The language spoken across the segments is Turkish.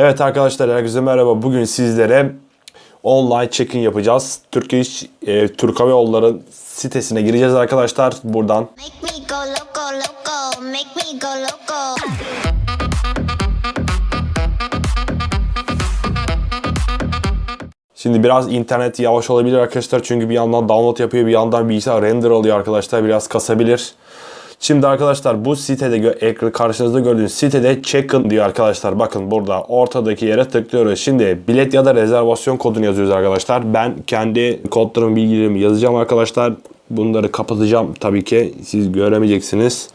Evet arkadaşlar herkese merhaba. Bugün sizlere online check-in yapacağız. Turkish e, Türk Hava Yolları sitesine gireceğiz arkadaşlar. Buradan. Şimdi biraz internet yavaş olabilir arkadaşlar. Çünkü bir yandan download yapıyor, bir yandan bilgisayar render alıyor arkadaşlar. Biraz kasabilir. Şimdi arkadaşlar bu sitede gö- karşınızda gördüğünüz sitede check-in diyor arkadaşlar. Bakın burada ortadaki yere tıklıyoruz. Şimdi bilet ya da rezervasyon kodunu yazıyoruz arkadaşlar. Ben kendi kodlarımı bilgilerimi yazacağım arkadaşlar. Bunları kapatacağım tabii ki. Siz göremeyeceksiniz.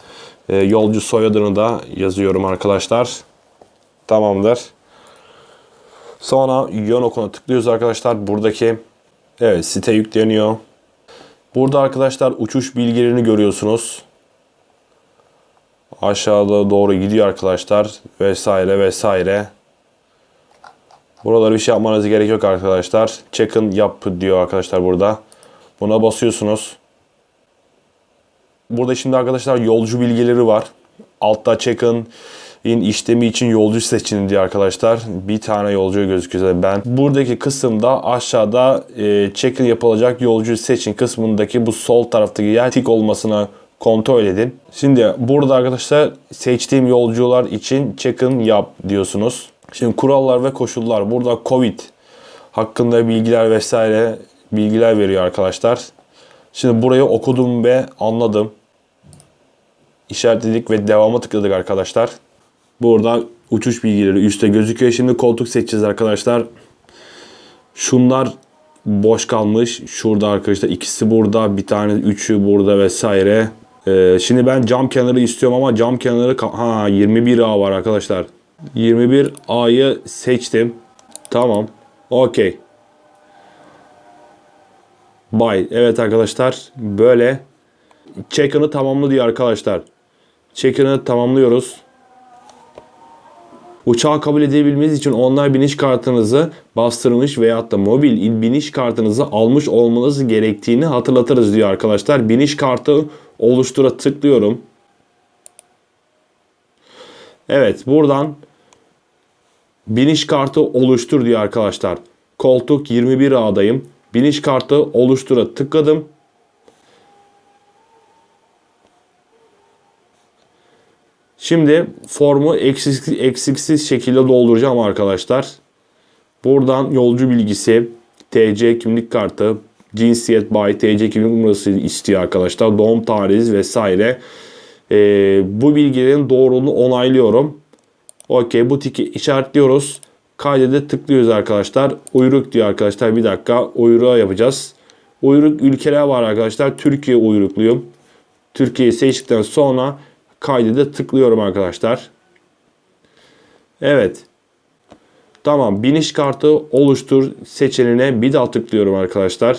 Ee, yolcu soyadını da yazıyorum arkadaşlar. Tamamdır. Sonra yön okuna tıklıyoruz arkadaşlar. Buradaki evet site yükleniyor. Burada arkadaşlar uçuş bilgilerini görüyorsunuz. Aşağıda doğru gidiyor arkadaşlar. Vesaire vesaire. Buraları bir şey yapmanız gerek yok arkadaşlar. Check-in yap diyor arkadaşlar burada. Buna basıyorsunuz. Burada şimdi arkadaşlar yolcu bilgileri var. Altta check-in in işlemi için yolcu seçin diyor arkadaşlar. Bir tane yolcu gözüküyor ben. Buradaki kısımda aşağıda e, check-in yapılacak yolcu seçin kısmındaki bu sol taraftaki yer tik olmasına kontrol edin. Şimdi burada arkadaşlar seçtiğim yolcular için check-in yap diyorsunuz. Şimdi kurallar ve koşullar. Burada Covid hakkında bilgiler vesaire bilgiler veriyor arkadaşlar. Şimdi burayı okudum ve anladım. İşaretledik ve devama tıkladık arkadaşlar. Burada uçuş bilgileri üstte gözüküyor. Şimdi koltuk seçeceğiz arkadaşlar. Şunlar boş kalmış. Şurada arkadaşlar ikisi burada. Bir tane üçü burada vesaire. Ee, şimdi ben cam kenarı istiyorum ama cam kenarı ha 21A var arkadaşlar. 21A'yı seçtim. Tamam. Okey. Bay. Evet arkadaşlar böyle check-in'ı tamamlı diyor arkadaşlar. Check-in'ı tamamlıyoruz. Uçağı kabul edebilmeniz için online biniş kartınızı bastırmış veyahut da mobil biniş kartınızı almış olmanız gerektiğini hatırlatırız diyor arkadaşlar. Biniş kartı oluştura tıklıyorum. Evet buradan biniş kartı oluştur diyor arkadaşlar. Koltuk 21A'dayım. Biniş kartı oluştura tıkladım. Şimdi formu eksiksiz, eksiksiz şekilde dolduracağım arkadaşlar. Buradan yolcu bilgisi, TC kimlik kartı, cinsiyet bay, TC kimlik numarası istiyor arkadaşlar. Doğum tarihi vesaire. Ee, bu bilgilerin doğruluğunu onaylıyorum. Okey bu tiki işaretliyoruz. Kaydede tıklıyoruz arkadaşlar. Uyruk diyor arkadaşlar. Bir dakika uyruğa yapacağız. Uyruk ülkeler var arkadaşlar. Türkiye uyrukluyum. Türkiye'yi seçtikten sonra kaydede tıklıyorum arkadaşlar. Evet. Tamam biniş kartı oluştur seçeneğine bir daha tıklıyorum arkadaşlar.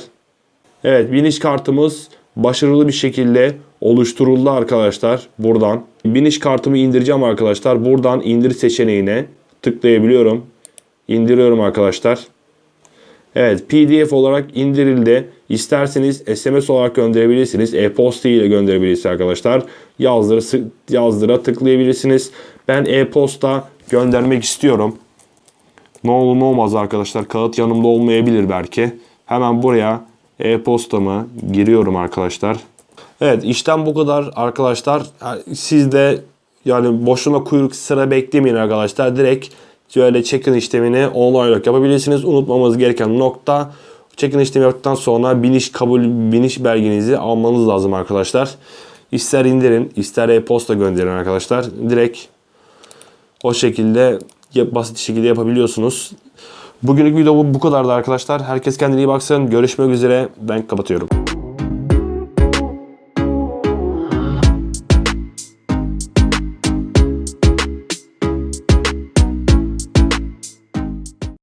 Evet biniş kartımız başarılı bir şekilde oluşturuldu arkadaşlar buradan. Biniş kartımı indireceğim arkadaşlar. Buradan indir seçeneğine tıklayabiliyorum. İndiriyorum arkadaşlar. Evet PDF olarak indirildi. İsterseniz SMS olarak gönderebilirsiniz. E-posta ile gönderebilirsiniz arkadaşlar. Yazdıra, yazdıra tıklayabilirsiniz. Ben e-posta göndermek istiyorum. Ne olur ne olmaz arkadaşlar. Kağıt yanımda olmayabilir belki. Hemen buraya e-postamı giriyorum arkadaşlar. Evet işlem bu kadar arkadaşlar. Siz de yani boşuna kuyruk sıra beklemeyin arkadaşlar. Direkt şöyle check-in işlemini online olarak yapabilirsiniz. Unutmamamız gereken nokta check-in işlemi yaptıktan sonra biniş kabul biniş belgenizi almanız lazım arkadaşlar. İster indirin, ister e-posta gönderin arkadaşlar. Direkt o şekilde basit şekilde yapabiliyorsunuz. Bugünlük video bu kadardı arkadaşlar. Herkes kendine iyi baksın. Görüşmek üzere. Ben kapatıyorum.